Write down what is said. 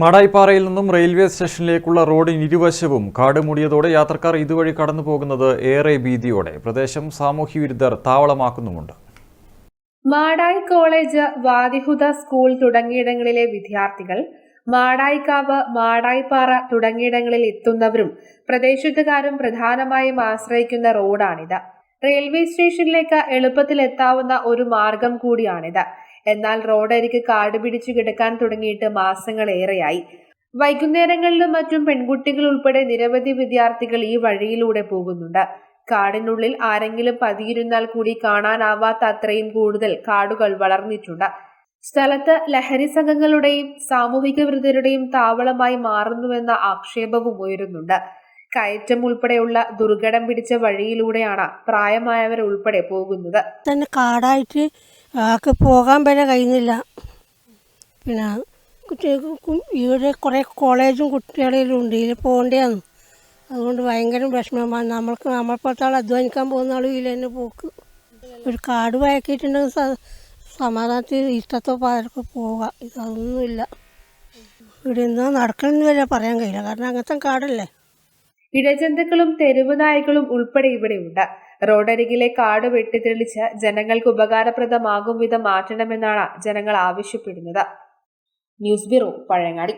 മാടായിപ്പാറയിൽ നിന്നും റെയിൽവേ സ്റ്റേഷനിലേക്കുള്ള റോഡിന് ഇരുവശവും കാട് മൂടിയതോടെ യാത്രക്കാർ ഇതുവഴി കടന്നു പോകുന്നത് ഏറെ ഭീതിയോടെ. പ്രദേശം സാമൂഹ്യ വിരുദ്ധർ താവളമാക്കുന്നുമുണ്ട്. മാടായി കോളേജ് വാദിഹുദ സ്കൂൾ തുടങ്ങിയിടങ്ങളിലെ വിദ്യാർത്ഥികൾ മാടായിക്കാവ് മാടായിപ്പാറ തുടങ്ങിയിടങ്ങളിൽ എത്തുന്നവരും പ്രദേശത്തുകാരും പ്രധാനമായും ആശ്രയിക്കുന്ന റോഡാണിത്. റെയിൽവേ സ്റ്റേഷനിലേക്ക് എളുപ്പത്തിൽ എത്താവുന്ന ഒരു മാർഗം കൂടിയാണിത്. എന്നാൽ റോഡരിക് കാട് പിടിച്ചു കിടക്കാൻ തുടങ്ങിയിട്ട് മാസങ്ങളേറെയായി. വൈകുന്നേരങ്ങളിലും മറ്റും പെൺകുട്ടികൾ ഉൾപ്പെടെ നിരവധി വിദ്യാർത്ഥികൾ ഈ വഴിയിലൂടെ പോകുന്നുണ്ട്. കാടിനുള്ളിൽ ആരെങ്കിലും പതിയിരുന്നാൽ കൂടി കാണാനാവാത്ത അത്രയും കൂടുതൽ കാടുകൾ വളർന്നിട്ടുണ്ട്. സ്ഥലത്ത് ലഹരി സംഘങ്ങളുടെയും സാമൂഹിക വിരുദ്ധരുടെയും താവളമായി മാറുന്നുവെന്ന ആക്ഷേപവും ഉയരുന്നുണ്ട്. കയറ്റം ഉൾപ്പെടെയുള്ള ദുർഘടം പിടിച്ച വഴിയിലൂടെയാണ് പ്രായമായവർ ഉൾപ്പെടെ പോകുന്നത്. തന്നെ കാടായിട്ട് ആൾക്ക് പോകാൻ വരെ കഴിയുന്നില്ല. പിന്നെ ഇവിടെ കുറേ കോളേജും കുട്ടികളിലും ഉണ്ട്. ഇതിൽ പോകേണ്ടതാണ്. അതുകൊണ്ട് ഭയങ്കര വിഷമമാണ് നമ്മൾക്ക് നമ്മളെപ്പോലത്തെ ആൾ അധ്വാനിക്കാൻ പോകുന്ന ആളും ഇതിൽ തന്നെ പോക്ക്. ഒരു കാട് വയക്കിയിട്ടുണ്ടെങ്കിൽ സ- സമാധാനത്തിൽ ഇഷ്ടത്തോ പാരൊക്കെ പോകാം ഇതൊന്നുമില്ല. ഇവിടെ എന്താ നടക്കണമെന്ന് വരെ പറയാൻ കഴിയില്ല. കാരണം അങ്ങനത്തെ കാടല്ലേ? ഇഴജന്തുക്കളും തെരുവ് നായ്ക്കളും ഉൾപ്പെടെ ഇവിടെയുണ്ട്. റോഡരികിലെ കാട് വെട്ടിത്തെളിച്ച് ജനങ്ങൾക്ക് ഉപകാരപ്രദമാകും വിധം മാറ്റണമെന്നാണ് ജനങ്ങൾ ആവശ്യപ്പെടുന്നത്. News bureau Pazhayangadi.